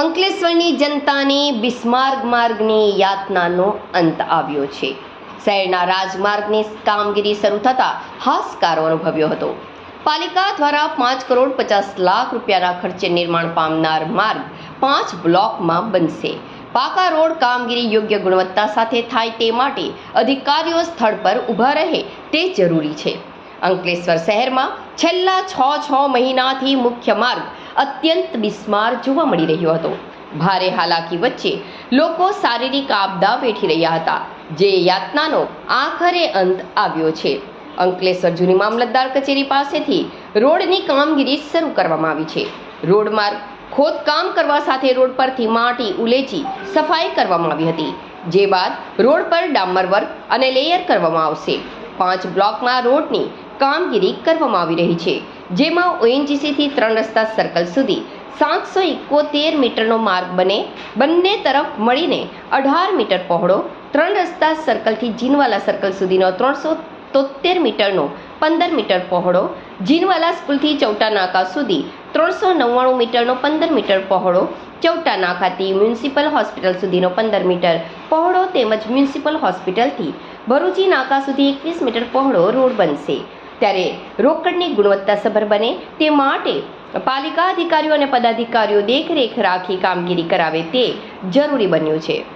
અંકલેશ્વરની જનતાની બિસ્માર્ગ માર્ગની યાતનાનો અંત આવ્યો છે. શહેરના રાજમાર્ગની કામગીરી શરૂ થતાં હાશકારો અનુભવ્યો હતો. પાલિકા દ્વારા પાંચ કરોડ પચાસ લાખ રૂપિયાના ખર્ચે નિર્માણ પામનાર માર્ગ પાંચ બ્લોકમાં બનશે. પાકા રોડ કામગીરી યોગ્ય ગુણવત્તા સાથે થાય તે માટે અધિકારીઓ સ્થળ પર ઊભા રહે તે જરૂરી છે. અંકલેશ્વર શહેરમાં છેલ્લા છ છ મહિનાથી મુખ્ય માર્ગ અત્યંત બિસ્માર જોવા મળી રહ્યો હતો. ભારે હાલાકી વચ્ચે લોકો શારીરિક આપદા વેઠી રહ્યા હતા, જે યાતનાનો આખરે અંત આવ્યો છે. અંકલેશ્વર જૂની મામલતદાર કચેરી પાસેથી રોડની કામગીરી શરૂ કરવામાં આવી છે. રોડ માર્ગ ખોદકામ કરવા સાથે રોડ પરથી માટી ઉલેચી સફાઈ કરવામાં આવી હતી, જે બાદ રોડ પર ડામર વર્ક અને લેયર કરવામાં આવશે. પાંચ બ્લોકમાં રોડની કામગીરી કરવામાં આવી રહી છે, જેમાં ઓએનજીસીથી ત્રણ રસ્તા સર્કલ સુધી સાતસો એકોતેર મીટરનો માર્ગ બને, બંને તરફ મળીને અઢાર મીટર પહોળો, ત્રણ રસ્તા સર્કલથી જીનવાલા સર્કલ સુધીનો ત્રણસો તોતેર મીટરનો પંદર મીટર પહોળો, જીનવાલા સ્કૂલથી ચૌટા નાકા સુધી ત્રણસો નવ્વાણું મીટરનો પંદર મીટર પહોળો ચૌટા નાકાથી મ્યુનિસિપલ હોસ્પિટલ સુધીનો પંદર મીટર પહોળો તેમજ મ્યુનિસિપલ હોસ્પિટલથી ભરૂચી નાકા સુધી એકવીસ મીટર પહોળો રોડ બનશે. ત્યારે રોકડની ગુણવત્તાસભર બને તે માટે પાલિકા અધિકારીઓ અને પદાધિકારીઓ દેખરેખ રાખી કામગીરી કરાવે તે જરૂરી બન્યું છે.